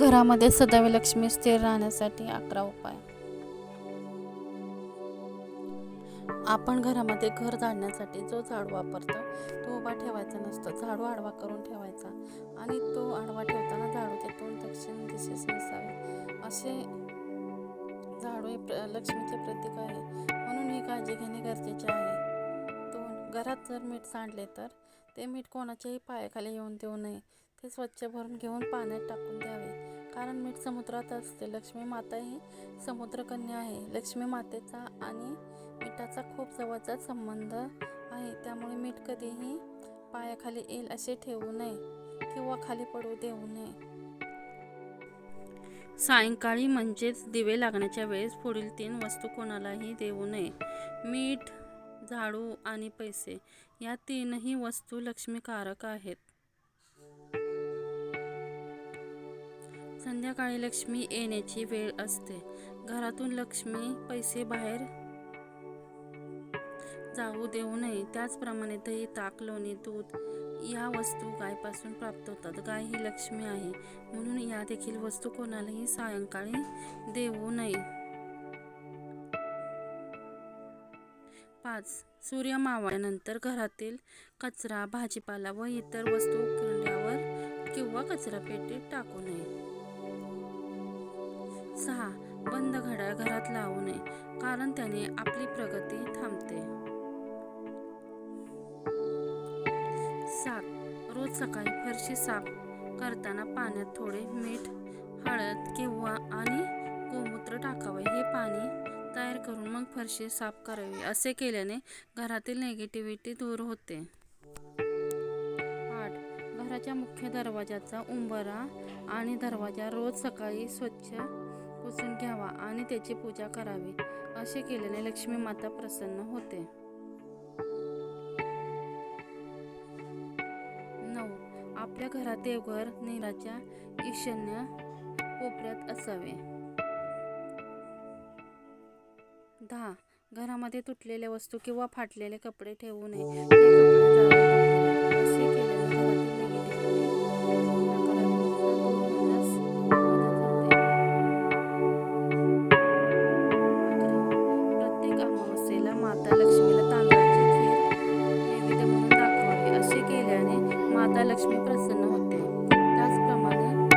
घरामध्ये सदैव लक्ष्मी स्थिर राहण्यासाठी अकरा उपाय. आपण घरामध्ये घर झाडण्यासाठी जो झाडू वापरतो तो उभा ठेवायचा नसतो. झाडू आडवा करून ठेवायचा आणि तो आडवा ठेवताना झाडूचे तोंड दक्षिण दिशेस नसावे असे झाडू हे प्र लक्ष्मीचे प्रतीक आहे. म्हणून ही काळजी घेणे गरजेचे आहे. दोन घरात जर मीठ सांडले तर ते मीठ कोणाच्याही पायाखाली येऊन देऊ नये. ते स्वच्छ भरून घेऊन पाण्यात टाकून द्यावे. कारण मीठ समुद्रात असते. लक्ष्मी माता ही समुद्रकन्या आहे. लक्ष्मी मातेचा आणि मिठाचा खूप जवळचा संबंध आहे. त्यामुळे मीठ कधीही पायाखाली येईल असे ठेवू नये किंवा खाली पडू देऊ नये. सायंकाळी म्हणजेच दिवे लागण्याच्या वेळेस पुढील तीन वस्तू कोणालाही देऊ नये. मीठ झाडू आणि पैसे या तीनही वस्तू लक्ष्मीकारक आहेत. संध्याकाळी लक्ष्मी येण्याची वेळ असते. घरातून लक्ष्मी पैसे बाहेर जाऊ देऊ नये. त्याचप्रमाणे दही ताक लोणी दूध या वस्तू गायपासून प्राप्त होतात. गाय ही लक्ष्मी आहे. म्हणून या देखील वस्तू कोणालाही सायंकाळी देऊ नये. पाच. सूर्य मावळल्यानंतर घरातील कचरा भाजीपाला व इतर वस्तू उकिरड्यावर किंवा कचरा पेटीत टाकू नये. सहा. बंद घड्याळ घरात लावू नये कारण त्याने आपली प्रगती थांबते. सात. रोज सकाळी फरशी साफ करताना पाण्यात थोडे मीठ हळद किंवा आणि गोमूत्र टाकावे. हे पाणी तयार करून मग फरशी साफ करावी असे केल्याने घरातील नेगेटिव्हिटी दूर होते. आठ. घराच्या मुख्य दरवाजाचा उंबरा आणि दरवाजा रोज सकाळी स्वच्छ पुसून घ्यावा आणि त्याची पूजा करावी असे केल्याने लक्ष्मी माता प्रसन्न होते. नऊ. आपल्या घरात देवघर नेराच्या ईशान्य कोपऱ्यात असावे. दहा. घरामध्ये तुटलेल्या वस्तू किंवा फाटलेले कपडे ठेवू नये. माता लक्ष्मी प्रसन्न होते. त्याचप्रमाणे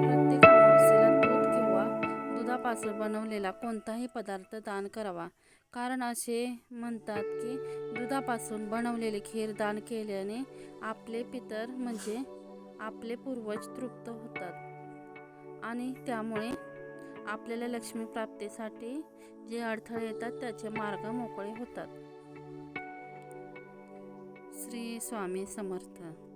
प्रत्येक अमावस्येला दूध किंवा दुधापासून बनवलेला कोणताही पदार्थ दान करावा. कारण असे म्हणतात की दुधापासून बनवलेले खीर दान केल्याने आपले पितर म्हणजे आपले पूर्वज तृप्त होतात. आणि त्यामुळे आपल्याला लक्ष्मी प्राप्तीसाठी जे अडथळे येतात त्याचे मार्ग मोकळे होतात. श्री स्वामी समर्थ.